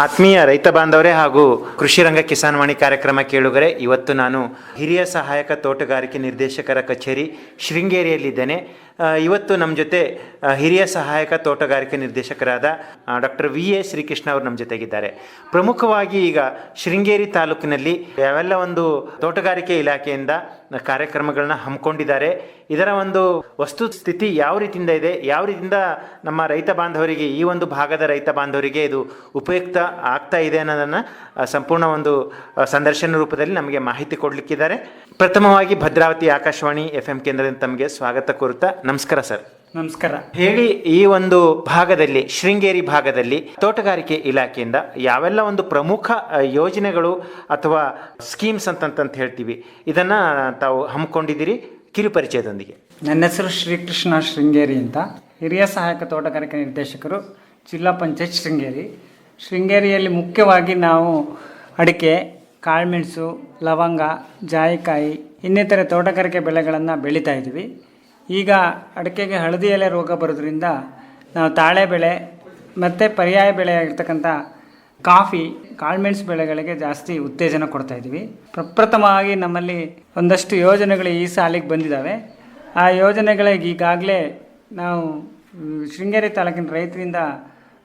ಆತ್ಮೀಯ ರೈತ ಬಾಂಧವರೇ ಹಾಗೂ ಕೃಷಿ ರಂಗ ಕಿಸಾನ್ ವಾಣಿ ಕಾರ್ಯಕ್ರಮ ಕೇಳುಗರೆ, ಇವತ್ತು ನಾನು ಹಿರಿಯ ಸಹಾಯಕ ತೋಟಗಾರಿಕೆ ನಿರ್ದೇಶಕರ ಕಚೇರಿ ಶೃಂಗೇರಿಯಲ್ಲಿದ್ದೇನೆ. ಇವತ್ತು ನಮ್ಮ ಜೊತೆ ಹಿರಿಯ ಸಹಾಯಕ ತೋಟಗಾರಿಕೆ ನಿರ್ದೇಶಕರಾದ ಡಾಕ್ಟರ್ ವಿ ಎ ಶ್ರೀಕೃಷ್ಣ ಅವರು ನಮ್ಮ ಜೊತೆಗಿದ್ದಾರೆ. ಪ್ರಮುಖವಾಗಿ ಈಗ ಶೃಂಗೇರಿ ತಾಲೂಕಿನಲ್ಲಿ ಯಾವೆಲ್ಲ ಒಂದು ತೋಟಗಾರಿಕೆ ಇಲಾಖೆಯಿಂದ ಕಾರ್ಯಕ್ರಮಗಳನ್ನ ಹಮ್ಮಿಕೊಂಡಿದ್ದಾರೆ ಇದರ ಒಂದು ವಸ್ತು ಸ್ಥಿತಿ ಯಾವ ರೀತಿಯಿಂದ ಇದೆ? ಯಾವ ರೀತಿಯಿಂದ ನಮ್ಮ ರೈತ ಬಾಂಧವರಿಗೆ ಈ ಒಂದು ಭಾಗದ ರೈತ ಬಾಂಧವರಿಗೆ ಇದು ಉಪಯುಕ್ತ ಆಗ್ತಾ ಇದೆ ಅನ್ನೋದನ್ನು ಸಂಪೂರ್ಣ ಒಂದು ಸಂದರ್ಶನ ರೂಪದಲ್ಲಿ ನಮಗೆ ಮಾಹಿತಿ ಕೊಡಲಿಕ್ಕಿದ್ದಾರೆ. ಪ್ರಥಮವಾಗಿ ಭದ್ರಾವತಿ ಆಕಾಶವಾಣಿ ಎಫ್ ಎಂ ಕೇಂದ್ರದಿಂದ ತಮಗೆ ಸ್ವಾಗತ ಕೋರುತ್ತಾ ನಮಸ್ಕಾರ ಸರ್. ನಮಸ್ಕಾರ. ಹೇಳಿ ಈ ಒಂದು ಭಾಗದಲ್ಲಿ ಶೃಂಗೇರಿ ಭಾಗದಲ್ಲಿ ತೋಟಗಾರಿಕೆ ಇಲಾಖೆಯಿಂದ ಯಾವೆಲ್ಲ ಒಂದು ಪ್ರಮುಖ ಯೋಜನೆಗಳು ಅಥವಾ ಸ್ಕೀಮ್ಸ್ ಅಂತಂತ ಹೇಳ್ತೀವಿ. ಇದನ್ನ ತಾವು ಹಮ್ಮಿಕೊಂಡಿದ್ದೀರಿ. ಕಿರು ಪರಿಚಯದೊಂದಿಗೆ. ನನ್ನ ಹೆಸರು ಶ್ರೀಕೃಷ್ಣ ಶೃಂಗೇರಿ ಅಂತ. ಹಿರಿಯ ಸಹಾಯಕ ತೋಟಗಾರಿಕೆ ನಿರ್ದೇಶಕರು ಜಿಲ್ಲಾ ಪಂಚಾಯತ್ ಶೃಂಗೇರಿ. ಶೃಂಗೇರಿಯಲ್ಲಿ ಮುಖ್ಯವಾಗಿ ನಾವು ಅಡಿಕೆ, ಕಾಳುಮೆಣಸು, ಲವಂಗ, ಜಾಯಿಕಾಯಿ, ಇನ್ನಿತರ ತೋಟಗಾರಿಕೆ ಬೆಳೆಗಳನ್ನು ಬೆಳೀತಾ ಇದ್ದೀವಿ. ಈಗ ಅಡಿಕೆಗೆ ಹಳದಿ ಎಲೆ ರೋಗ ಬರೋದ್ರಿಂದ ನಾವು ತಾಳೆ ಬೆಳೆ ಮತ್ತು ಪರ್ಯಾಯ ಬೆಳೆ ಆಗಿರ್ತಕ್ಕಂಥ ಕಾಫಿ, ಕಾಳ್ಮೆಣ್ಸು ಬೆಳೆಗಳಿಗೆ ಜಾಸ್ತಿ ಉತ್ತೇಜನ ಕೊಡ್ತಾ ಇದ್ದೀವಿ. ಪ್ರಪ್ರಥಮವಾಗಿ ನಮ್ಮಲ್ಲಿ ಒಂದಷ್ಟು ಯೋಜನೆಗಳು ಈ ಸಾಲಿಗೆ ಬಂದಿದ್ದಾವೆ. ಆ ಯೋಜನೆಗಳಿಗೆ ಈಗಾಗಲೇ ನಾವು ಶೃಂಗೇರಿ ತಾಲೂಕಿನ ರೈತರಿಂದ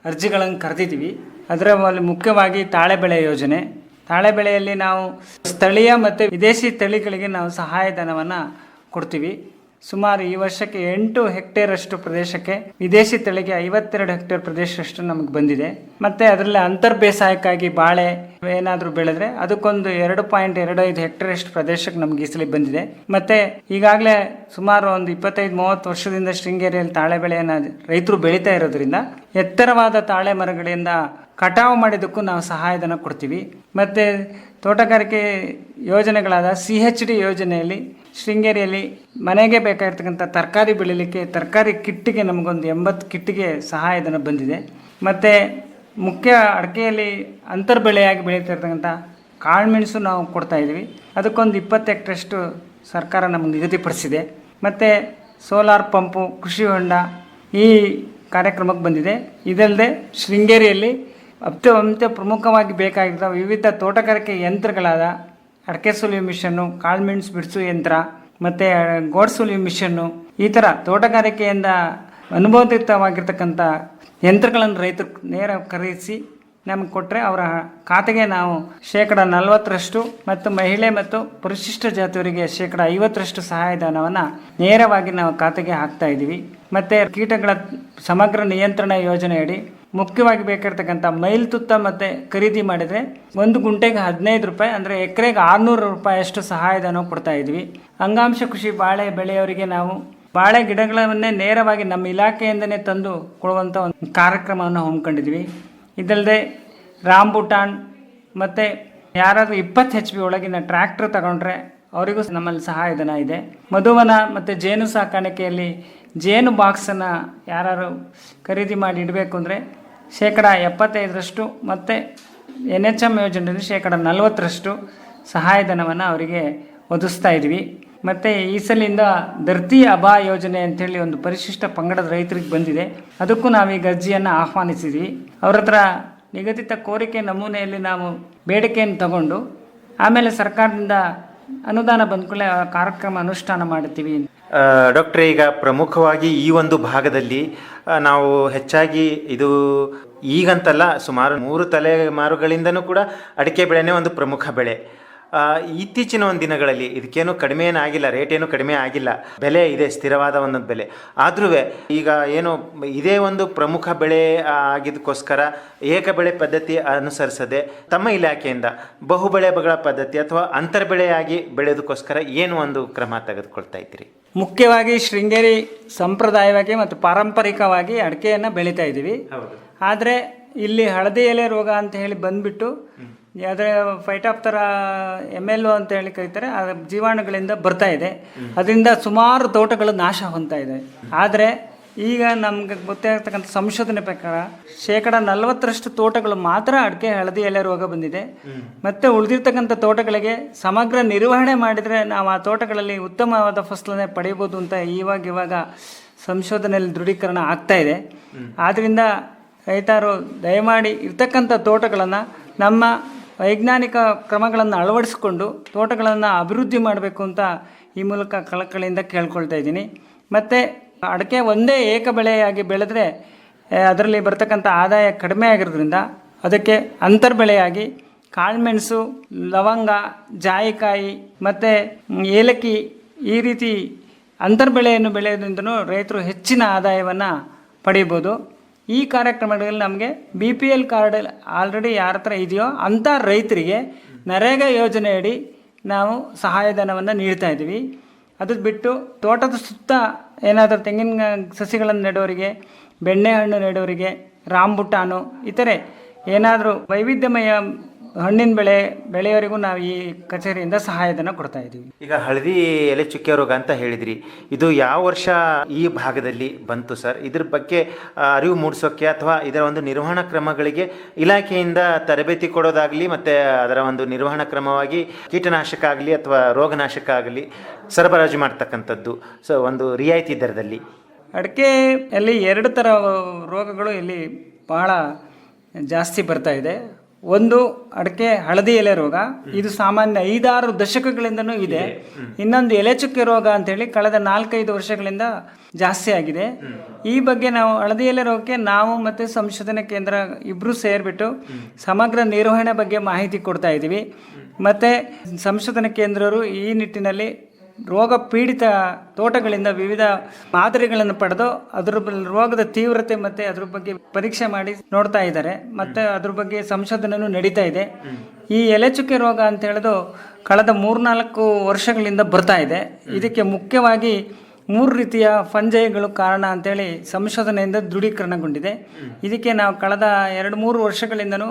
ಅರ್ಜಿಗಳನ್ನು ಕರೆದಿದ್ದೀವಿ. ಅದರರಲ್ಲಿ ಮುಖ್ಯವಾಗಿ ತಾಳೆ ಬೆಳೆ ಯೋಜನೆ. ತಾಳೆ ಬೆಳೆಯಲ್ಲಿ ನಾವು ಸ್ಥಳೀಯ ಮತ್ತು ವಿದೇಶಿ ತಳಿಗಳಿಗೆ ನಾವು ಸಹಾಯಧನವನ್ನು ಕೊಡ್ತೀವಿ. ಸುಮಾರು ಈ ವರ್ಷಕ್ಕೆ ಎಂಟು ಹೆಕ್ಟೇರಷ್ಟು ಪ್ರದೇಶಕ್ಕೆ ವಿದೇಶಿ ತಳಿಗೆ ಐವತ್ತೆರಡು ಹೆಕ್ಟೇರ್ ಪ್ರದೇಶದಷ್ಟು ನಮಗೆ ಬಂದಿದೆ. ಮತ್ತೆ ಅದರಲ್ಲಿ ಅಂತರ್ ಬೇಸಾಯಕ್ಕಾಗಿ ಬಾಳೆ ಏನಾದರೂ ಬೆಳೆದ್ರೆ ಅದಕ್ಕೊಂದು ಎರಡು ಪಾಯಿಂಟ್ ಎರಡು ಐದು ಹೆಕ್ಟೇರ್ ಅಷ್ಟು ಪ್ರದೇಶಕ್ಕೆ ನಮ್ಗೆ ಈ ಸಲ ಬಂದಿದೆ. ಮತ್ತೆ ಈಗಾಗಲೇ ಸುಮಾರು ಒಂದು ಇಪ್ಪತ್ತೈದು ಮೂವತ್ತು ವರ್ಷದಿಂದ ಶೃಂಗೇರಿಯಲ್ಲಿ ತಾಳೆ ಬೆಳೆಯನ್ನು ರೈತರು ಬೆಳೀತಾ ಇರೋದ್ರಿಂದ ಎತ್ತರವಾದ ತಾಳೆ ಮರಗಳಿಂದ ಕಟಾವು ಮಾಡಿದ್ದಕ್ಕೂ ನಾವು ಸಹಾಯಧನ ಕೊಡ್ತೀವಿ. ಮತ್ತು ತೋಟಗಾರಿಕೆ ಯೋಜನೆಗಳಾದ ಸಿ ಎಚ್ ಡಿ ಯೋಜನೆಯಲ್ಲಿ, ಶೃಂಗೇರಿಯಲ್ಲಿ ಮನೆಗೆ ಬೇಕಾಗಿರ್ತಕ್ಕಂಥ ತರಕಾರಿ ಬೆಳೀಲಿಕ್ಕೆ ತರಕಾರಿ ಕಿಟ್ಟಿಗೆ ನಮಗೊಂದು ಎಂಬತ್ತು ಕಿಟ್ಟಿಗೆ ಸಹಾಯಧನ ಬಂದಿದೆ. ಮತ್ತು ಮುಖ್ಯ ಅಡಿಕೆಯಲ್ಲಿ ಅಂತರ್ ಬೆಳೆಯಾಗಿ ಬೆಳೀತಿರ್ತಕ್ಕಂಥ ಕಾಳುಮೆಣಸು ನಾವು ಕೊಡ್ತಾ ಇದ್ದೀವಿ. ಅದಕ್ಕೊಂದು ಇಪ್ಪತ್ತು ಎಕ್ಟ್ರಷ್ಟು ಸರ್ಕಾರ ನಮಗೆ ನಿಗದಿಪಡಿಸಿದೆ. ಮತ್ತು ಸೋಲಾರ್ ಪಂಪು, ಕೃಷಿ ಹೊಂಡ ಈ ಕಾರ್ಯಕ್ರಮಕ್ಕೆ ಬಂದಿದೆ. ಇದಲ್ಲದೆ ಶೃಂಗೇರಿಯಲ್ಲಿ ಅತ್ಯಂತ ಪ್ರಮುಖವಾಗಿ ಬೇಕಾಗಿರುವ ವಿವಿಧ ತೋಟಗಾರಿಕೆ ಯಂತ್ರಗಳಾದ ಅಡಕೆ ಸುಲಿಯ ಮಿಷನ್ನು ಕಾಳುಮೆಣಸು ಬಿಡಿಸು ಯಂತ್ರ ಮತ್ತು ಗೋಡ್ ಸುಲಿಯೋ ಮಿಷನ್ನು ಈ ಥರ ತೋಟಗಾರಿಕೆಯಿಂದ ಅನುಭವಯುಕ್ತವಾಗಿರ್ತಕ್ಕಂಥ ಯಂತ್ರಗಳನ್ನು ರೈತರು ನೇರ ಖರೀದಿಸಿ ನಮಗೆ ಕೊಟ್ಟರೆ ಅವರ ಖಾತೆಗೆ ನಾವು ಶೇಕಡ ನಲವತ್ತರಷ್ಟು ಮತ್ತು ಮಹಿಳೆ ಮತ್ತು ಪರಿಶಿಷ್ಟ ಜಾತಿಯವರಿಗೆ ಶೇಕಡ ಐವತ್ತರಷ್ಟು ಸಹಾಯಧನವನ್ನು ನೇರವಾಗಿ ನಾವು ಖಾತೆಗೆ ಹಾಕ್ತಾ ಇದ್ದೀವಿ. ಮತ್ತು ಕೀಟಗಳ ಸಮಗ್ರ ನಿಯಂತ್ರಣ ಯೋಜನೆಯಡಿ ಮುಖ್ಯವಾಗಿ ಬೇಕಿರ್ತಕ್ಕಂಥ ಮೈಲ್ ತುತ್ತ ಮತ್ತು ಖರೀದಿ ಮಾಡಿದರೆ ಒಂದು ಗುಂಟೆಗೆ ಹದಿನೈದು ರೂಪಾಯಿ, ಅಂದರೆ ಎಕರೆಗೆ ಆರುನೂರು ರೂಪಾಯಿಯಷ್ಟು ಸಹಾಯಧನ ಕೊಡ್ತಾ ಇದ್ವಿ. ಅಂಗಾಂಶ ಕೃಷಿ ಬಾಳೆ ಬೆಳೆಯವರಿಗೆ ನಾವು ಬಾಳೆ ಗಿಡಗಳನ್ನೇ ನೇರವಾಗಿ ನಮ್ಮ ಇಲಾಖೆಯಿಂದನೇ ತಂದು ಕೊಡುವಂಥ ಒಂದು ಕಾರ್ಯಕ್ರಮವನ್ನು ಹಮ್ಮಿಕೊಂಡಿದ್ವಿ. ಇದಲ್ಲದೆ ರಾಂಬುಟಾನ್ ಮತ್ತು ಯಾರಾದರೂ ಇಪ್ಪತ್ತು ಹೆಚ್ ಪಿ ಒಳಗಿನ ಟ್ರ್ಯಾಕ್ಟರ್ ತಗೊಂಡ್ರೆ ಅವರಿಗೂ ನಮ್ಮಲ್ಲಿ ಸಹಾಯಧನ ಇದೆ. ಮಧುವನ ಮತ್ತು ಜೇನು ಸಾಕಾಣಿಕೆಯಲ್ಲಿ ಜೇನು ಬಾಕ್ಸನ್ನು ಯಾರು ಖರೀದಿ ಮಾಡಿ ಇಡಬೇಕು ಅಂದರೆ ಶೇಕಡ ಎಪ್ಪತ್ತೈದರಷ್ಟು ಮತ್ತು ಎನ್ ಎಚ್ ಎಂ ಯೋಜನೆಯಲ್ಲಿ ಶೇಕಡ ನಲವತ್ತರಷ್ಟು ಸಹಾಯಧನವನ್ನು ಅವರಿಗೆ ಒದಗಿಸ್ತಾ ಇದ್ವಿ. ಮತ್ತು ಈ ಸಲಿಂದ ಧರ್ತಿ ಅಭಾ ಯೋಜನೆ ಅಂತೇಳಿ ಒಂದು ಪರಿಶಿಷ್ಟ ಪಂಗಡದ ರೈತರಿಗೆ ಬಂದಿದೆ. ಅದಕ್ಕೂ ನಾವು ಈಗ ಅರ್ಜಿಯನ್ನು ಆಹ್ವಾನಿಸಿದ್ವಿ. ಅವ್ರ ಹತ್ರ ನಿಗದಿತ ಕೋರಿಕೆ ನಮೂನೆಯಲ್ಲಿ ನಾವು ಬೇಡಿಕೆಯನ್ನು ತಗೊಂಡು, ಆಮೇಲೆ ಸರ್ಕಾರದಿಂದ ಅನುದಾನ ಬಂದ ಕೂಡಲೇ ಕಾರ್ಯಕ್ರಮ ಅನುಷ್ಠಾನ ಮಾಡ್ತೀವಿ ಡಾಕ್ಟ್ರೆ, ಈಗ ಪ್ರಮುಖವಾಗಿ ಈ ಒಂದು ಭಾಗದಲ್ಲಿ ನಾವು ಹೆಚ್ಚಾಗಿ ಇದು ಈಗಂತಲ್ಲ, ಸುಮಾರು ಮೂರು ತಲೆಮಾರುಗಳಿಂದನೂ ಕೂಡ ಅಡಿಕೆ ಬೆಳೆನೇ ಒಂದು ಪ್ರಮುಖ ಬೆಳೆ. ಇತ್ತೀಚಿನ ಒಂದು ದಿನಗಳಲ್ಲಿ ಇದಕ್ಕೇನು ಕಡಿಮೆ ಏನಾಗಿಲ್ಲ ರೇಟ್ ಏನು ಕಡಿಮೆ ಆಗಿಲ್ಲ. ಬೆಲೆ ಇದೆ ಸ್ಥಿರವಾದ ಒಂದೊಂದು ಬೆಲೆ. ಆದ್ರೂ ಈಗ ಏನು ಇದೇ ಒಂದು ಪ್ರಮುಖ ಬೆಳೆ ಆಗಿದ್ದಕ್ಕೋಸ್ಕರ ಏಕ ಬೆಳೆ ಪದ್ಧತಿ ಅನುಸರಿಸದೆ ತಮ್ಮ ಇಲಾಖೆಯಿಂದ ಬಹುಬೆಳೆ ಬಗಳ ಪದ್ಧತಿ ಅಥವಾ ಅಂತರ್ ಬೆಳೆಯಾಗಿ ಬೆಳೆಯೋದಕ್ಕೋಸ್ಕರ ಏನು ಒಂದು ಕ್ರಮ ತೆಗೆದುಕೊಳ್ತಾ ಇದ್ದೀರಿ? ಮುಖ್ಯವಾಗಿ ಶೃಂಗೇರಿ ಸಂಪ್ರದಾಯವಾಗಿ ಮತ್ತು ಪಾರಂಪರಿಕವಾಗಿ ಅಡಿಕೆಯನ್ನು ಬೆಳೀತಾ ಇದ್ದೀವಿ. ಆದರೆ ಇಲ್ಲಿ ಹಳದಿ ಎಲೆ ರೋಗ ಅಂತ ಹೇಳಿ ಬಂದ್ಬಿಟ್ಟು ಅದೇ ಫೈಟಾಪ್ತರ ಎಂ ಎಲ್ ಅಂತ ಹೇಳಿ ಕರೀತಾರೆ ಆ ಜೀವಾಣುಗಳಿಂದ ಬರ್ತಾ ಇದೆ. ಅದರಿಂದ ಸುಮಾರು ತೋಟಗಳು ನಾಶ ಹೊಂದ್ತಾ ಇದೆ. ಆದರೆ ಈಗ ನಮ್ಗೆ ಗೊತ್ತಾಗ್ತಕ್ಕಂಥ ಸಂಶೋಧನೆ ಪ್ರಕಾರ ಶೇಕಡ ನಲವತ್ತರಷ್ಟು ತೋಟಗಳು ಮಾತ್ರ ಅಡಿಕೆ ಹಳದಿ ಎಲೆ ರೋಗ ಬಂದಿದೆ. ಮತ್ತೆ ಉಳಿದಿರ್ತಕ್ಕಂಥ ತೋಟಗಳಿಗೆ ಸಮಗ್ರ ನಿರ್ವಹಣೆ ಮಾಡಿದರೆ ನಾವು ಆ ತೋಟಗಳಲ್ಲಿ ಉತ್ತಮವಾದ ಫಸಲನ್ನೇ ಪಡೆಯಬಹುದು ಅಂತ ಇವಾಗ ಇವಾಗ ಸಂಶೋಧನೆಯಲ್ಲಿ ದೃಢೀಕರಣ ಆಗ್ತಾ ಇದೆ. ಆದ್ದರಿಂದ ರೈತರು ದಯಮಾಡಿ ಇರ್ತಕ್ಕಂಥ ತೋಟಗಳನ್ನು ನಮ್ಮ ವೈಜ್ಞಾನಿಕ ಕ್ರಮಗಳನ್ನು ಅಳವಡಿಸಿಕೊಂಡು ತೋಟಗಳನ್ನು ಅಭಿವೃದ್ಧಿ ಮಾಡಬೇಕು ಅಂತ ಈ ಮೂಲಕ ಕಳಕಳಿಯಿಂದ ಕೇಳ್ಕೊಳ್ತಾ ಇದ್ದೀನಿ. ಮತ್ತು ಅಡಿಕೆ ಒಂದೇ ಏಕ ಬೆಳೆಯಾಗಿ ಬೆಳೆದ್ರೆ ಅದರಲ್ಲಿ ಬರ್ತಕ್ಕಂಥ ಆದಾಯ ಕಡಿಮೆ ಆಗಿರೋದ್ರಿಂದ ಅದಕ್ಕೆ ಅಂತರ್ ಬೆಳೆಯಾಗಿ ಕಾಳುಮೆಣಸು ಲವಂಗ, ಜಾಯಿಕಾಯಿ ಮತ್ತು ಏಲಕ್ಕಿ ಈ ರೀತಿ ಅಂತರ್ ಬೆಳೆಯನ್ನು ಬೆಳೆಯೋದ್ರಿಂದನೂ ರೈತರು ಹೆಚ್ಚಿನ ಆದಾಯವನ್ನು ಪಡಿಬೋದು. ಈ ಕಾರ್ಯಕ್ರಮಗಳಲ್ಲಿ ನಮಗೆ B P L card already ಯಾರ ಹತ್ರ ಇದೆಯೋ ಅಂಥ ರೈತರಿಗೆ ನರೇಗಾ ಯೋಜನೆಯಡಿ ನಾವು ಸಹಾಯಧನವನ್ನು ನೀಡ್ತಾ ಇದ್ದೀವಿ. ಅದು ಬಿಟ್ಟು ತೋಟದ ಸುತ್ತ ಏನಾದರೂ ತೆಂಗಿನ ಸಸಿಗಳನ್ನು ನೆಡೋರಿಗೆ ಬೆಣ್ಣೆಹಣ್ಣು ನೆಡೋರಿಗೆ ರಾಂಬುಟಾನು ಇತರೆ ಏನಾದರೂ ವೈವಿಧ್ಯಮಯ ಹಣ್ಣಿನ ಬೆಳೆ ಬೆಳೆಯವರಿಗೂ ನಾವು ಈ ಕಚೇರಿಯಿಂದ ಸಹಾಯಧನ ಕೊಡ್ತಾ ಇದ್ದೀವಿ. ಈಗ ಹಳದಿ ಎಲೆ ಚುಕ್ಕೆ ರೋಗ ಅಂತ ಹೇಳಿದ್ರಿ. ಇದು ಯಾವ ವರ್ಷ ಈ ಭಾಗದಲ್ಲಿ ಬಂತು ಸರ್? ಇದ್ರ ಬಗ್ಗೆ ಅರಿವು ಮೂಡಿಸೋಕ್ಕೆ ಅಥವಾ ಇದರ ಒಂದು ನಿರ್ವಹಣಾ ಕ್ರಮಗಳಿಗೆ ಇಲಾಖೆಯಿಂದ ತರಬೇತಿ ಕೊಡೋದಾಗಲಿ ಮತ್ತು ಅದರ ಒಂದು ನಿರ್ವಹಣಾ ಕ್ರಮವಾಗಿ ಕೀಟನಾಶಕ ಆಗಲಿ ಅಥವಾ ರೋಗನಾಶಕ ಆಗಲಿ ಸರಬರಾಜು ಮಾಡ್ತಕ್ಕಂಥದ್ದು. ಸೊ ಒಂದು ರಿಯಾಯಿತಿ ದರದಲ್ಲಿ. ಅಡಿಕೆಯಲ್ಲಿ ಎರಡು ಥರ ರೋಗಗಳು ಇಲ್ಲಿ ಬಹಳ ಜಾಸ್ತಿ ಬರ್ತಾ ಇದೆ. ಒಂದು ಅಡಿಕೆ ಹಳದಿ ಎಲೆ ರೋಗ ಇದು ಸಾಮಾನ್ಯ ಐದಾರು ದಶಕಗಳಿಂದನೂ ಇದೆ. ಇನ್ನೊಂದು ಎಲೆ ಚುಕ್ಕೆ ರೋಗ ಅಂತೇಳಿ ಕಳೆದ ನಾಲ್ಕೈದು ವರ್ಷಗಳಿಂದ ಜಾಸ್ತಿ ಆಗಿದೆ. ಈ ಬಗ್ಗೆ ನಾವು ಹಳದಿ ಎಲೆ ರೋಗಕ್ಕೆ ನಾವು ಮತ್ತು ಸಂಶೋಧನಾ ಕೇಂದ್ರ ಇಬ್ಬರು ಸೇರಿಬಿಟ್ಟು ಸಮಗ್ರ ನಿರ್ವಹಣೆ ಬಗ್ಗೆ ಮಾಹಿತಿ ಕೊಡ್ತಾ ಇದ್ದೀವಿ. ಮತ್ತು ಸಂಶೋಧನಾ ಕೇಂದ್ರರು ಈ ನಿಟ್ಟಿನಲ್ಲಿ ರೋಗ ಪೀಡಿತ ತೋಟಗಳಿಂದ ವಿವಿಧ ಮಾದರಿಗಳನ್ನು ಪಡೆದು ಅದ್ರ ರೋಗದ ತೀವ್ರತೆ ಮತ್ತು ಅದ್ರ ಬಗ್ಗೆ ಪರೀಕ್ಷೆ ಮಾಡಿ ನೋಡ್ತಾ ಇದ್ದಾರೆ. ಮತ್ತು ಅದ್ರ ಬಗ್ಗೆ ಸಂಶೋಧನೆಯೂ ನಡೀತಾ ಇದೆ. ಈ ಎಲೆ ಚುಕ್ಕೆ ರೋಗ ಅಂತ ಹೇಳೋದು ಕಳೆದ ಮೂರ್ನಾಲ್ಕು ವರ್ಷಗಳಿಂದ ಬರ್ತಾ ಇದೆ. ಇದಕ್ಕೆ ಮುಖ್ಯವಾಗಿ ಮೂರು ರೀತಿಯ ಫಂಜಯಗಳು ಕಾರಣ ಅಂತೇಳಿ ಸಂಶೋಧನೆಯಿಂದ ದೃಢೀಕರಣಗೊಂಡಿದೆ. ಇದಕ್ಕೆ ನಾವು ಕಳೆದ ಎರಡು ಮೂರು ವರ್ಷಗಳಿಂದನೂ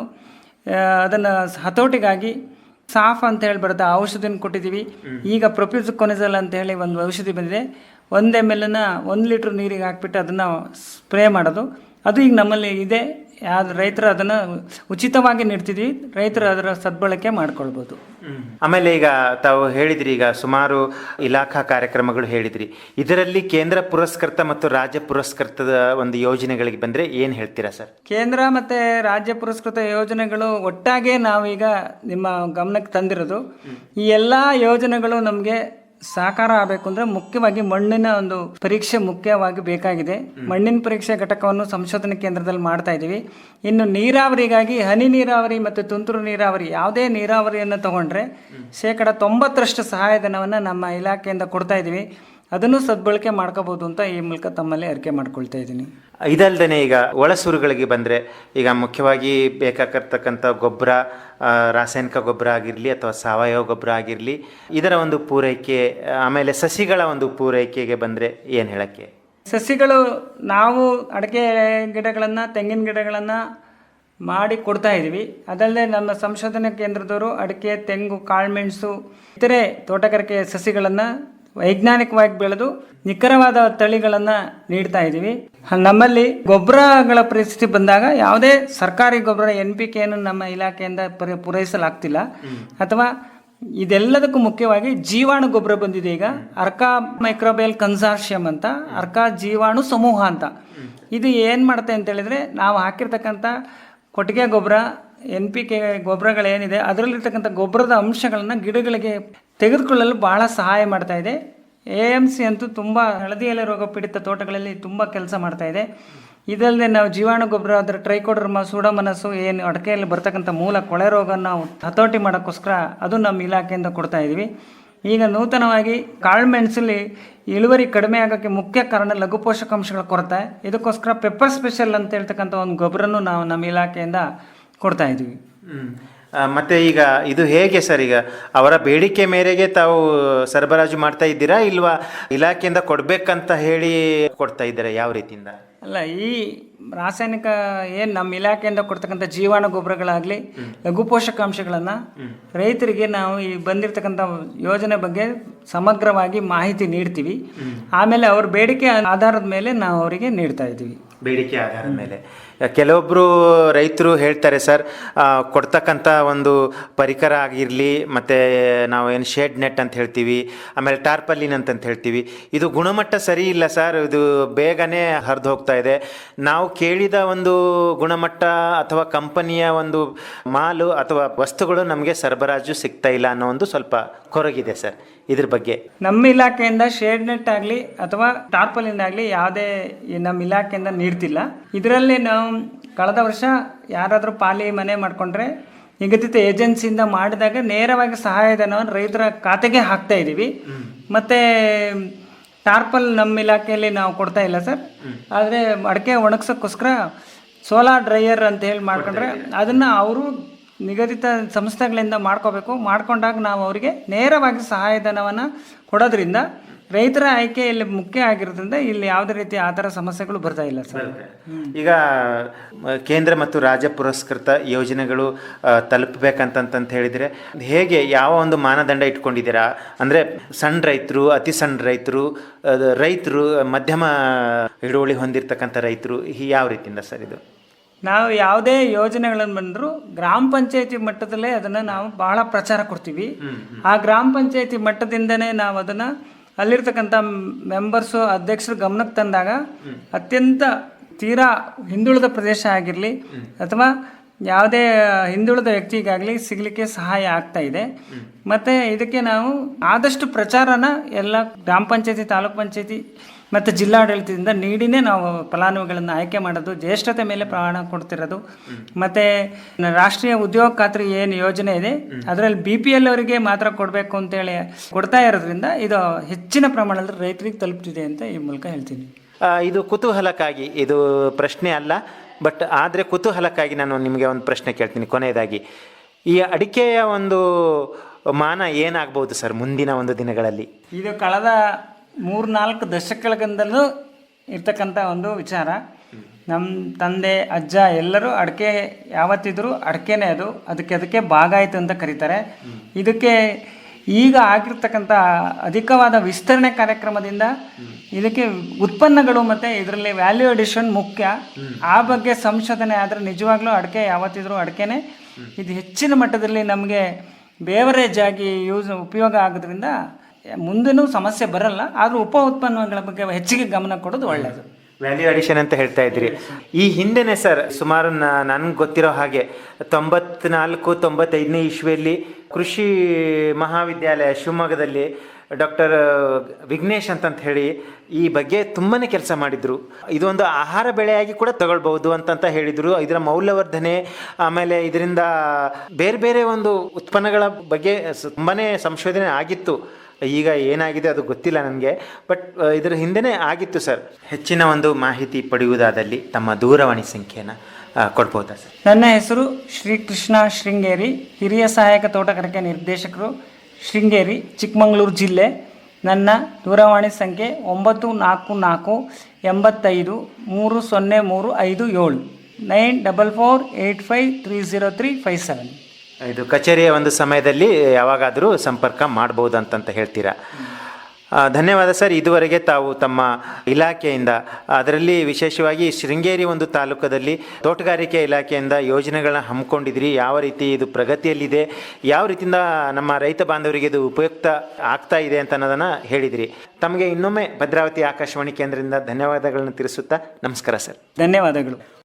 ಅದನ್ನು ಹತೋಟಿಗಾಗಿ ಸಾಫ್ ಅಂತ ಹೇಳಿ ಬರುತ್ತೆ ಔಷಧಿನ ಕೊಟ್ಟಿದ್ದೀವಿ. ಈಗ ಪ್ರೊಪ್ಯೂಸ್ ಕೊನೆಸಲ್ ಅಂತ ಹೇಳಿ ಒಂದು ಔಷಧಿ ಬಂದಿದೆ. ಒಂದೇ ಎಂ ಒಂದು ಲೀಟ್ರ್ ನೀರಿಗೆ ಹಾಕ್ಬಿಟ್ಟು ಅದನ್ನು ಸ್ಪ್ರೇ ಮಾಡೋದು. ಅದು ಈಗ ನಮ್ಮಲ್ಲಿ ಇದೆ. ಯಾವ್ದು ರೈತರು ಅದನ್ನು ಉಚಿತವಾಗಿ ನೀಡ್ತಿದ್ವಿ ರೈತರು ಅದರ ಸದ್ಬಳಕೆ ಮಾಡ್ಕೊಳ್ಬೋದು. ಆಮೇಲೆ ಈಗ ತಾವು ಹೇಳಿದ್ರಿ ಈಗ ಸುಮಾರು ಇಲಾಖಾ ಕಾರ್ಯಕ್ರಮಗಳು ಹೇಳಿದ್ರಿ. ಇದರಲ್ಲಿ ಕೇಂದ್ರ ಪುರಸ್ಕೃತ ಮತ್ತು ರಾಜ್ಯ ಪುರಸ್ಕೃತದ ಒಂದು ಯೋಜನೆಗಳಿಗೆ ಬಂದರೆ ಏನು ಹೇಳ್ತೀರಾ ಸರ್? ಕೇಂದ್ರ ಮತ್ತು ರಾಜ್ಯ ಪುರಸ್ಕೃತ ಯೋಜನೆಗಳು ಒಟ್ಟಾಗೆ ನಾವೀಗ ನಿಮ್ಮ ಗಮನಕ್ಕೆ ತಂದಿರೋದು. ಈ ಎಲ್ಲ ಯೋಜನೆಗಳು ನಮಗೆ ಸಾಕಾರ ಆಗಬೇಕು ಅಂದರೆ ಮುಖ್ಯವಾಗಿ ಮಣ್ಣಿನ ಒಂದು ಪರೀಕ್ಷೆ ಮುಖ್ಯವಾಗಿ ಬೇಕಾಗಿದೆ. ಮಣ್ಣಿನ ಪರೀಕ್ಷೆ ಘಟಕವನ್ನು ಸಂಶೋಧನಾ ಕೇಂದ್ರದಲ್ಲಿ ಮಾಡ್ತಾ ಇದ್ದೀವಿ. ಇನ್ನು ನೀರಾವರಿಗಾಗಿ ಹನಿ ನೀರಾವರಿ ಮತ್ತು ತುಂತುರು ನೀರಾವರಿ ಯಾವುದೇ ನೀರಾವರಿಯನ್ನು ತಗೊಂಡ್ರೆ ಶೇಕಡ ತೊಂಬತ್ತರಷ್ಟು ಸಹಾಯಧನವನ್ನು ನಮ್ಮ ಇಲಾಖೆಯಿಂದ ಕೊಡ್ತಾ ಇದ್ದೀವಿ. ಅದನ್ನು ಸದ್ಬಳಕೆ ಮಾಡ್ಕೋಬೋದು ಅಂತ ಈ ಮೂಲಕ ತಮ್ಮಲ್ಲಿ ಅರಿಕೆ ಮಾಡ್ಕೊಳ್ತಾ ಇದ್ದೀನಿ. ಇದಲ್ದೇ ಈಗ ಒಳಸೂರುಗಳಿಗೆ ಬಂದರೆ ಈಗ ಮುಖ್ಯವಾಗಿ ಬೇಕಾಗಿರ್ತಕ್ಕಂಥ ಗೊಬ್ಬರ ರಾಸಾಯನಿಕ ಗೊಬ್ಬರ ಆಗಿರಲಿ ಅಥವಾ ಸಾವಯವ ಗೊಬ್ಬರ ಆಗಿರಲಿ ಇದರ ಒಂದು ಪೂರೈಕೆ ಆಮೇಲೆ ಸಸಿಗಳ ಒಂದು ಪೂರೈಕೆಗೆ ಬಂದರೆ ಏನು ಹೇಳೋಕ್ಕೆ? ಸಸಿಗಳು ನಾವು ಅಡಿಕೆ ಗಿಡಗಳನ್ನು ತೆಂಗಿನ ಗಿಡಗಳನ್ನು ಮಾಡಿ ಕೊಡ್ತಾ ಇದ್ದೀವಿ. ಅದಲ್ಲದೆ ನಮ್ಮ ಸಂಶೋಧನಾ ಕೇಂದ್ರದವರು ಅಡಿಕೆ ತೆಂಗು ಕಾಳುಮೆಣಸು ಇತರೆ ತೋಟಗಾರಿಕೆ ಸಸಿಗಳನ್ನು ವೈಜ್ಞಾನಿಕವಾಗಿ ಬೆಳೆದು ನಿಖರವಾದ ತಳಿಗಳನ್ನು ನೀಡ್ತಾ ಇದ್ದೀವಿ. ನಮ್ಮಲ್ಲಿ ಗೊಬ್ಬರಗಳ ಪರಿಸ್ಥಿತಿ ಬಂದಾಗ ಯಾವುದೇ ಸರ್ಕಾರಿ ಗೊಬ್ಬರ, ಎನ್ ಪಿ ಕೆಯನ್ನು ನಮ್ಮ ಇಲಾಖೆಯಿಂದ ಪರಿ ಪೂರೈಸಲಾಗ್ತಿಲ್ಲ. ಅಥವಾ ಇದೆಲ್ಲದಕ್ಕೂ ಮುಖ್ಯವಾಗಿ ಜೀವಾಣು ಗೊಬ್ಬರ ಬಂದಿದೆ ಈಗ. ಅರ್ಕಾ ಮೈಕ್ರೋಬೆಲ್ ಕನ್ಸಾರ್ಷಿಯಂ ಅಂತ, ಅರ್ಕಾ ಜೀವಾಣು ಸಮೂಹ ಅಂತ. ಇದು ಏನು ಮಾಡುತ್ತೆ ಅಂತ ಹೇಳಿದ್ರೆ ನಾವು ಹಾಕಿರ್ತಕ್ಕಂಥ ಕೊಟ್ಟಿಗೆ ಗೊಬ್ಬರ, ಎನ್ ಪಿ ಕೆ ಗೊಬ್ಬರಗಳೇನಿದೆ, ಅದರಲ್ಲಿರ್ತಕ್ಕಂಥ ಗೊಬ್ಬರದ ಅಂಶಗಳನ್ನು ಗಿಡಗಳಿಗೆ ತೆಗೆದುಕೊಳ್ಳಲು ಬಹಳ ಸಹಾಯ ಮಾಡ್ತಾ ಇದೆ. ಎ ಎಂ ಸಿ ಅಂತೂ ತುಂಬ ಹಳದಿ ಎಲೆ ರೋಗ ಪೀಡಿತ ತೋಟಗಳಲ್ಲಿ ತುಂಬ ಕೆಲಸ ಮಾಡ್ತಾ ಇದೆ. ಇದಲ್ಲದೆ ನಾವು ಜೀವಾಣು ಗೊಬ್ಬರ ಅದರ ಟ್ರೈಕೋಡರ್ಮ ಸೂಡಮನಸ್ಸು ಏನು ಅಡಕೆಯಲ್ಲಿ ಬರ್ತಕ್ಕಂಥ ಮೂಲ ಕೊಳೆ ರೋಗ ನಾವು ಹತೋಟಿ ಮಾಡೋಕ್ಕೋಸ್ಕರ ಅದು ನಮ್ಮ ಇಲಾಖೆಯಿಂದ ಕೊಡ್ತಾ ಇದ್ದೀವಿ ಈಗ ನೂತನವಾಗಿ ಕಾಳುಮೆಣಸಲ್ಲಿ ಇಳುವರಿ ಕಡಿಮೆ ಆಗೋಕ್ಕೆ ಮುಖ್ಯ ಕಾರಣ ಲಘು ಪೋಷಕಾಂಶಗಳ ಕೊರತೆ. ಇದಕ್ಕೋಸ್ಕರ ಪೆಪ್ಪರ್ ಸ್ಪೆಷಲ್ ಅಂತ ಹೇಳ್ತಕ್ಕಂಥ ಒಂದು ಗೊಬ್ಬರನೂ ನಾವು ನಮ್ಮ ಇಲಾಖೆಯಿಂದ ಕೊಡ್ತಾ ಇದ್ದೀವಿ ಮತ್ತೆ ಈಗ ಇದು ಹೇಗೆ ಸರ್ ಈಗ? ಅವರ ಬೇಡಿಕೆ ಮೇರೆಗೆ ತಾವು ಸರಬರಾಜು ಮಾಡ್ತಾ ಇದ್ದೀರಾ ಇಲ್ವಾ? ಇಲಾಖೆಯಿಂದ ಕೊಡಬೇಕಂತ ಹೇಳಿ ಕೊಡ್ತಾ ಇದ್ದೀರಾ ಯಾವ ರೀತಿಯಿಂದ? ಅಲ್ಲ ಈ ರಾಸಾಯನಿಕ ಏನು ನಮ್ಮ ಇಲಾಖೆಯಿಂದ ಕೊಡ್ತಕ್ಕಂಥ ಜೀವಾಣು ಗೊಬ್ಬರಗಳಾಗಲಿ ಲಘು ಪೋಷಕಾಂಶಗಳನ್ನು ರೈತರಿಗೆ ನಾವು ಈ ಬಂದಿರತಕ್ಕಂಥ ಯೋಜನೆ ಬಗ್ಗೆ ಸಮಗ್ರವಾಗಿ ಮಾಹಿತಿ ನೀಡ್ತೀವಿ. ಆಮೇಲೆ ಅವ್ರ ಬೇಡಿಕೆ ಆಧಾರದ ಮೇಲೆ ನಾವು ಅವರಿಗೆ ನೀಡ್ತಾ ಇದ್ದೀವಿ. ಬೇಡಿಕೆ ಆಧಾರದ ಮೇಲೆ. ಕೆಲವೊಬ್ಬರು ರೈತರು ಹೇಳ್ತಾರೆ, ಸರ್ ಕೊಡ್ತಕ್ಕಂಥ ಒಂದು ಪರಿಕರ ಆಗಿರಲಿ, ಮತ್ತು ನಾವು ಏನು ಶೇಡ್ ನೆಟ್ ಅಂತ ಹೇಳ್ತೀವಿ, ಆಮೇಲೆ ಟಾರ್ಪಲ್ಲಿನ್ ಅಂತಂತ ಹೇಳ್ತೀವಿ, ಇದು ಗುಣಮಟ್ಟ ಸರಿ ಇಲ್ಲ, ಸರ್, ಇದು ಬೇಗನೆ ಹರಿದು ಹೋಗ್ತಾ ಇದೆ. ನಾವು ಕೇಳಿದ ಒಂದು ಗುಣಮಟ್ಟ ಅಥವಾ ಕಂಪನಿಯ ಒಂದು ಮಾಲು ಅಥವಾ ವಸ್ತುಗಳು ನಮಗೆ ಸರಬರಾಜು ಸಿಗ್ತಾ ಇಲ್ಲ ಅನ್ನೋ ಒಂದು ಸ್ವಲ್ಪ ಕೊರಗಿದೆ, ಸರ್, ಇದ್ರ ಬಗ್ಗೆ. ನಮ್ಮ ಇಲಾಖೆಯಿಂದ ಶೇಡ್ ನೆಟ್ ಆಗಲಿ ಅಥವಾ ಟಾರ್ಪಲಿನ್ ಆಗಲಿ ಯಾವುದೇ ನಮ್ಮ ಇಲಾಖೆಯಿಂದ ನೀಡ್ತಿಲ್ಲ. ಇದರಲ್ಲಿ ನಾವು ಕಳೆದ ವರ್ಷ ಯಾರಾದರೂ ಪಾಲಿ ಮನೆ ಮಾಡಿಕೊಂಡ್ರೆ ನಿಗದಿತ ಏಜೆನ್ಸಿಯಿಂದ ಮಾಡಿದಾಗ ನೇರವಾಗಿ ಸಹಾಯಧನವನ್ನು ರೈತರ ಖಾತೆಗೆ ಹಾಕ್ತಾ ಇದ್ದೀವಿ ಮತ್ತು ಟಾರ್ಪಲ್ ನಮ್ಮ ಇಲಾಖೆಯಲ್ಲಿ ನಾವು ಕೊಡ್ತಾ ಇಲ್ಲ ಸರ್. ಆದರೆ ಅಡಿಕೆ ಒಣಗ್ಸೋಕ್ಕೋಸ್ಕರ ಸೋಲಾರ್ ಡ್ರೈಯರ್ ಅಂತ ಹೇಳಿ ಮಾಡ್ಕೊಂಡ್ರೆ ಅದನ್ನು ಅವರು ನಿಗದಿತ ಸಂಸ್ಥೆಗಳಿಂದ ಮಾಡ್ಕೋಬೇಕು. ಮಾಡ್ಕೊಂಡಾಗ ನಾವು ಅವರಿಗೆ ನೇರವಾಗಿ ಸಹಾಯಧನವನ್ನು ಕೊಡೋದ್ರಿಂದ ರೈತರ ಆಯ್ಕೆ ಇಲ್ಲಿ ಮುಖ್ಯ ಆಗಿರೋದ್ರಿಂದ ಇಲ್ಲಿ ಯಾವುದೇ ರೀತಿ ಆ ಥರ ಸಮಸ್ಯೆಗಳು ಬರ್ತಾ ಇಲ್ಲ ಸರ್. ಈಗ ಕೇಂದ್ರ ಮತ್ತು ರಾಜ್ಯ ಪುರಸ್ಕೃತ ಯೋಜನೆಗಳು ತಲುಪಬೇಕಂತಂತ ಹೇಳಿದರೆ ಹೇಗೆ ಯಾವ ಒಂದು ಮಾನದಂಡ ಇಟ್ಕೊಂಡಿದ್ದೀರಾ? ಅಂದರೆ ಸಣ್ಣ ರೈತರು ಅತಿ ಸಣ್ಣ ರೈತರು ರೈತರು ಮಧ್ಯಮ ಹಿಡುವಳಿ ಹೊಂದಿರತಕ್ಕಂಥ ರೈತರು ಈ ಯಾವ ರೀತಿಯಿಂದ ಸರ್ ಇದು? ನಾವು ಯಾವುದೇ ಯೋಜನೆಗಳನ್ನು ಬಂದರೂ ಗ್ರಾಮ ಪಂಚಾಯತಿ ಮಟ್ಟದಲ್ಲೇ ಅದನ್ನು ನಾವು ಬಹಳ ಪ್ರಚಾರ ಕೊಡ್ತೀವಿ. ಆ ಗ್ರಾಮ ಪಂಚಾಯತಿ ಮಟ್ಟದಿಂದನೇ ನಾವು ಅದನ್ನು ಅಲ್ಲಿರ್ತಕ್ಕಂಥ ಮೆಂಬರ್ಸು ಅಧ್ಯಕ್ಷರು ಗಮನಕ್ಕೆ ತಂದಾಗ ಅತ್ಯಂತ ತೀರಾ ಹಿಂದುಳಿದ ಪ್ರದೇಶ ಆಗಿರಲಿ ಅಥವಾ ಯಾವುದೇ ಹಿಂದುಳಿದ ವ್ಯಕ್ತಿಗಾಗಲಿ ಸಿಗಲಿಕ್ಕೆ ಸಹಾಯ ಆಗ್ತಾ ಇದೆ. ಮತ್ತು ಇದಕ್ಕೆ ನಾವು ಆದಷ್ಟು ಪ್ರಚಾರನ ಎಲ್ಲ ಗ್ರಾಮ ಪಂಚಾಯತಿ, ತಾಲೂಕು ಪಂಚಾಯತಿ ಮತ್ತು ಜಿಲ್ಲಾಡಳಿತದಿಂದ ನೀಡಿನೇ ನಾವು ಫಲಾನುಭವಿಗಳನ್ನು ಆಯ್ಕೆ ಮಾಡೋದು ಜ್ಯೇಷ್ಠತೆ ಮೇಲೆ ಪ್ರಮಾಣ ಕೊಡ್ತಿರೋದು. ಮತ್ತು ರಾಷ್ಟ್ರೀಯ ಉದ್ಯೋಗ ಖಾತ್ರಿ ಏನು ಯೋಜನೆ ಇದೆ ಅದರಲ್ಲಿ ಬಿ ಪಿ ಎಲ್ ಅವರಿಗೆ ಮಾತ್ರ ಕೊಡಬೇಕು ಅಂತೇಳಿ ಕೊಡ್ತಾ ಇರೋದ್ರಿಂದ ಇದು ಹೆಚ್ಚಿನ ಪ್ರಮಾಣದಲ್ಲಿ ರೈತರಿಗೆ ತಲುಪ್ತಿದೆ ಅಂತ ಈ ಮೂಲಕ ಹೇಳ್ತೀನಿ. ಇದು ಕುತೂಹಲಕ್ಕಾಗಿ ಇದು ಪ್ರಶ್ನೆ ಅಲ್ಲ ಬಟ್ ಆದರೆ ಕುತೂಹಲಕ್ಕಾಗಿ ನಾನು ನಿಮಗೆ ಒಂದು ಪ್ರಶ್ನೆ ಕೇಳ್ತೀನಿ ಕೊನೆಯದಾಗಿ. ಈ ಅಡಿಕೆಯ ಒಂದು ಮಾನ ಏನಾಗ್ಬೋದು ಸರ್ ಮುಂದಿನ ಒಂದು ದಿನಗಳಲ್ಲಿ? ಇದು ಕಳೆದ ಮೂರ್ನಾಲ್ಕು ದಶಕಗಳಿಂದಲೂ ಇರ್ತಕ್ಕಂಥ ಒಂದು ವಿಚಾರ. ನಮ್ಮ ತಂದೆ, ಅಜ್ಜ ಎಲ್ಲರೂ ಅಡಿಕೆ, ಯಾವತ್ತಿದ್ರೂ ಅಡಿಕೆನೇ ಅದು. ಅದಕ್ಕೆ ಅದಕ್ಕೆ ಭಾಗ ಆಯಿತು ಅಂತ ಕರೀತಾರೆ. ಇದಕ್ಕೆ ಈಗ ಆಗಿರ್ತಕ್ಕಂಥ ಅಧಿಕವಾದ ವಿಸ್ತರಣೆ ಕಾರ್ಯಕ್ರಮದಿಂದ ಇದಕ್ಕೆ ಉತ್ಪನ್ನಗಳು ಮತ್ತು ಇದರಲ್ಲಿ ವ್ಯಾಲ್ಯೂ ಅಡಿಷನ್ ಮುಖ್ಯ. ಆ ಬಗ್ಗೆ ಸಂಶೋಧನೆ ಆದರೆ ನಿಜವಾಗ್ಲೂ ಅಡಿಕೆ ಯಾವತ್ತಿದ್ರೂ ಅಡಿಕೆನೇ. ಇದು ಹೆಚ್ಚಿನ ಮಟ್ಟದಲ್ಲಿ ನಮಗೆ ಬೇವರೇಜ್ ಆಗಿ ಯೂಸ್ ಉಪಯೋಗ ಆಗೋದ್ರಿಂದ ಮುಂದೆನೂ ಸಮಸ್ಯೆ ಬರಲ್ಲ, ಆದರೂ ಉಪ ಉತ್ಪನ್ನಗಳ ಬಗ್ಗೆ ಹೆಚ್ಚಿಗೆ ಗಮನ ಕೊಡೋದು ಒಳ್ಳೆಯದು ವ್ಯಾಲ್ಯೂ ಅಡಿಷನ್ ಅಂತ ಹೇಳ್ತಾ ಇದ್ರಿ ಈ ಹಿಂದೆನೆ ಸರ್, ಸುಮಾರು ನನಗೆ ಗೊತ್ತಿರೋ ಹಾಗೆ ತೊಂಬತ್ನಾಲ್ಕು, ತೊಂಬತ್ತೈದನೇ ಇಶ್ವಿಯಲ್ಲಿ ಕೃಷಿ ಮಹಾವಿದ್ಯಾಲಯ ಶಿವಮೊಗ್ಗದಲ್ಲಿ ಡಾಕ್ಟರ್ ವಿಘ್ನೇಶ್ ಅಂತಂತ ಹೇಳಿ ಈ ಬಗ್ಗೆ ತುಂಬಾ ಕೆಲಸ ಮಾಡಿದರು. ಇದೊಂದು ಆಹಾರ ಬೆಳೆಯಾಗಿ ಕೂಡ ತಗೊಳ್ಬಹುದು ಅಂತಂತ ಹೇಳಿದರು. ಇದರ ಮೌಲ್ಯವರ್ಧನೆ, ಆಮೇಲೆ ಇದರಿಂದ ಬೇರೆ ಬೇರೆ ಒಂದು ಉತ್ಪನ್ನಗಳ ಬಗ್ಗೆ ತುಂಬಾ ಸಂಶೋಧನೆ ಆಗಿತ್ತು. ಈಗ ಏನಾಗಿದೆ ಅದು ಗೊತ್ತಿಲ್ಲ ನನಗೆ. ಬಟ್ ಇದರ ಹಿಂದೆನೇ ಆಗಿತ್ತು ಸರ್. ಹೆಚ್ಚಿನ ಒಂದು ಮಾಹಿತಿ ಪಡೆಯುವುದಾದಲ್ಲಿ ತಮ್ಮ ದೂರವಾಣಿ ಸಂಖ್ಯೆಯನ್ನು ಕೊಡ್ಬೋದಾ ಸರ್? ನನ್ನ ಹೆಸರು ಶ್ರೀಕೃಷ್ಣ ಶೃಂಗೇರಿ. ಹಿರಿಯ ಸಹಾಯಕ ತೋಟಗಾರಿಕೆ ನಿರ್ದೇಶಕರು ಶೃಂಗೇರಿ, ಚಿಕ್ಕಮಗಳೂರು ಜಿಲ್ಲೆ. ನನ್ನ ದೂರವಾಣಿ ಸಂಖ್ಯೆ ಒಂಬತ್ತು ನಾಲ್ಕು ನಾಲ್ಕು ಎಂಬತ್ತೈದು ಮೂರು ಸೊನ್ನೆ ಮೂರು ಐದು ಏಳು. Nine double four eight five three zero three five seven. ಇದು ಕಚೇರಿಯ ಒಂದು ಸಮಯದಲ್ಲಿ ಯಾವಾಗಾದರೂ ಸಂಪರ್ಕ ಮಾಡಬಹುದು ಅಂತಂತ ಹೇಳ್ತೀರಾ ಧನ್ಯವಾದ ಸರ್. ಇದುವರೆಗೆ ತಾವು ತಮ್ಮ ಇಲಾಖೆಯಿಂದ, ಅದರಲ್ಲಿ ವಿಶೇಷವಾಗಿ ಶೃಂಗೇರಿ ಒಂದು ತಾಲೂಕದಲ್ಲಿ ತೋಟಗಾರಿಕೆ ಇಲಾಖೆಯಿಂದ ಯೋಜನೆಗಳನ್ನ ಹಮ್ಮಿಕೊಂಡಿದ್ರಿ. ಯಾವ ರೀತಿ ಇದು ಪ್ರಗತಿಯಲ್ಲಿದೆ? ಯಾವ ರೀತಿಯಿಂದ ನಮ್ಮ ರೈತ ಬಾಂಧವರಿಗೆ ಇದು ಉಪಯುಕ್ತ ಆಗ್ತಾ ಇದೆ ಅಂತ ಅನ್ನೋದನ್ನು ಹೇಳಿದ್ರಿ. ತಮಗೆ ಇನ್ನೊಮ್ಮೆ ಭದ್ರಾವತಿ ಆಕಾಶವಾಣಿ ಕೇಂದ್ರದಿಂದ ಧನ್ಯವಾದಗಳನ್ನು ತಿಳಿಸುತ್ತಾ ನಮಸ್ಕಾರ ಸರ್. ಧನ್ಯವಾದಗಳು.